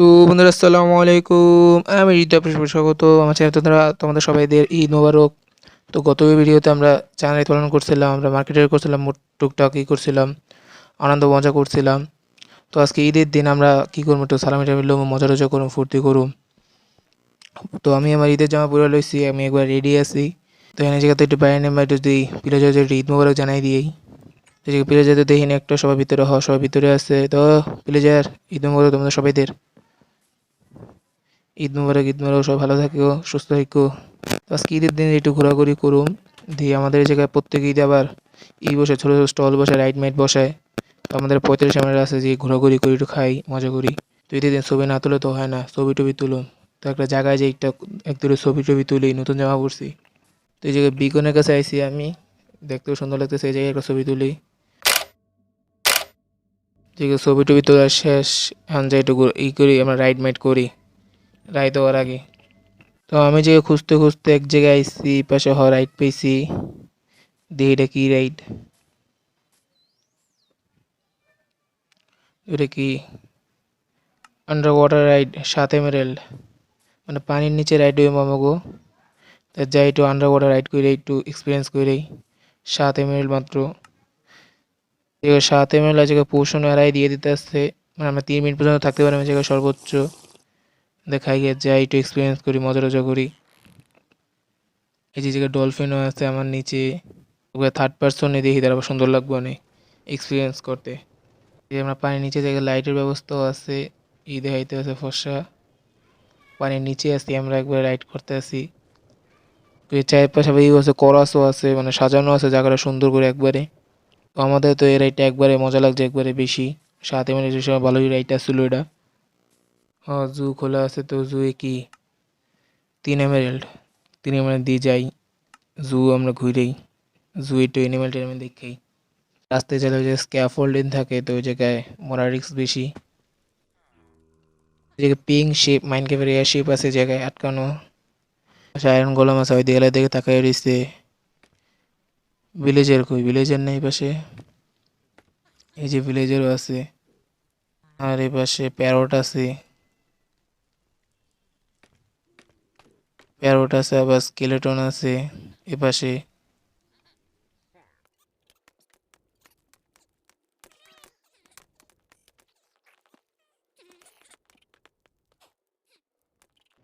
তো বন্ধুরা, আসসালামু আলাইকুম। আমি আপনার স্বাগত। আমার চ্যানেল তোমরা, তোমাদের সবাইদের ঈদ মোবারক। তো গত ভিডিওতে আমরা চ্যানেল পালন করছিলাম, আমরা মার্কেটের করছিলাম টুকটাক ই করছিলাম, আনন্দ মজা করছিলাম। তো আজকে ঈদের দিন আমরা কী করব, একটু সালামি টামি লম মজা টজা করুম ফুর্তি করুম তো আমি আমার ঈদের জামা পরে লইছি আমি একবার রেডি আছি। তো এনে জায়গাতে একটু বাইরে নেমে একটু দিই পিলাজ একটু ঈদ মোবারক জানাই দিই তো পিলাজাতে দেখি একটা সবার ভিতরে হওয়া সবার ভিতরে আছে। তো পিলাজার ঈদ মোবারক তোমাদের সবাইদের। ঈদ মুবারক ঈদ মুবারক সব ভালো থাকিও, সুস্থ থাকো তো আজকে ঈদের দিন একটু ঘোরাঘুরি করুম দিয়ে আমাদের এই জায়গায় প্রত্যেক ঈদে আবার ই বসে, ছোটো ছোটো স্টল বসে রাইড মাইট বসায় তো আমাদের পঁয়তাল্লিশ আমার আছে, যে ঘোরাঘুরি করি, একটু খাই, মজা করি। তো ঈদের দিন ছবি না তুলে তো হয় না, ছবি টবি তুলুম তো একটা জায়গায় যে একটা, এক দুটো ছবি টবি তুলি, নতুন জামা পরছি। তো এই জায়গায় বিকনের কাছে আইসি আমি, দেখতেও সুন্দর লাগতেছে, এই জায়গায় একটা ছবি তুলি। যে ছবি টবি তোলা শেষ, এখন যাই একটু ই করি, আমরা রাইড মাইট করি। রাইড দেওয়ার আগে। তো আমি যে খুঁজতে খুঁজতে এক জায়গায় আইসি পাশে হ রাইড পেয়েছি। দেখি এটা কি রাইড এটা কি আন্ডার ওয়াটার রাইড সাত এমারেল্ড মানে পানির নিচে রাইড হইব আমাগো। তা যাই একটু আন্ডার ওয়াটার রাইড করে একটু এক্সপিরিয়েন্স করে সাত এমারেল্ড মাত্র। সাত এমএল জায়গায় পোষণ এড়াই দিয়ে দিতে আসছে। মানে আমরা তিন মিনিট পর্যন্ত থাকতে পারি আমি জায়গায় সর্বোচ্চ। দেখাই গিয়ে যাই একটু এক্সপিরিয়েন্স করি মজা টজা করি। এই যে জায়গায় ডলফিনও আছে আমার নিচে, ওগুলো থার্ড পার্সনে দেখি তারা সুন্দর লাগবে অনেক এক্সপিরিয়েন্স করতে। এই আমরা পানির নিচে জায়গায় লাইটের ব্যবস্থাও আছে, ই দেখাইতে আছে ফর্সা পানির নিচে আছি, আমরা একবার রাইড করতে আসি চায়ের পাশে আবার আছে করাসও আছে মানে সাজানো আছে জায়গাটা সুন্দর করে একবারে। তো আমাদের তো এই রাইডটা একবারে মজা লাগছে একবারে বেশি। সাথে মানে যে সময় ভালোই রাইড আসছিল এটা। জু খোলা আছে তো জু কি? তিন এমারেল্ড তিন এমারেল্ড দিয়ে যাই। জু আমরা ঘুরেই। জু একটু এনিমেল টেনিমেল দেখেই। রাস্তায় চলে যে স্ক্যাফোল্ডিং থাকে তো ওই জায়গায় মরা রিক্স বেশি। জায়গায় পিং শেপ মাইন্ড ক্যাফের এয়ার শেপ আছে জায়গায় আটকানো। আয়রন গোলাম আছে, ওই দেয়ালের দিকে তাকাই রয়েছে। ভিলেজের কই? ভিলেজের নেই পাশে। এই যে ভিলেজেরও আছে। আর এই পাশে প্যারট আছে। প্যারট আছে, আবার স্কেলেটন আছে, এ পাশে।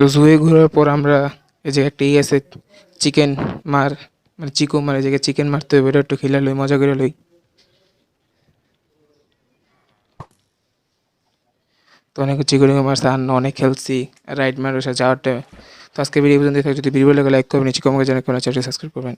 তো জুয়ে ঘোরার পর আমরা এই যে একটা ই আছে চিকেন মার মানে চিকো মার, এই জায়গায় চিকেন মারতে হবে, এটা একটু খেলে লই, মজা করে লই। তো অনেক চিকন মারছে, আর অনেক খেলছি রাইড মার যাওয়ার টাইমে তো আজকে ভিডিও পর্যন্ত যদি ভিডিও লাগে লাইক করবেন, নিচে কমেন্ট জানাবেন চ্যানেলটি সাবস্ক্রাইব করবেন।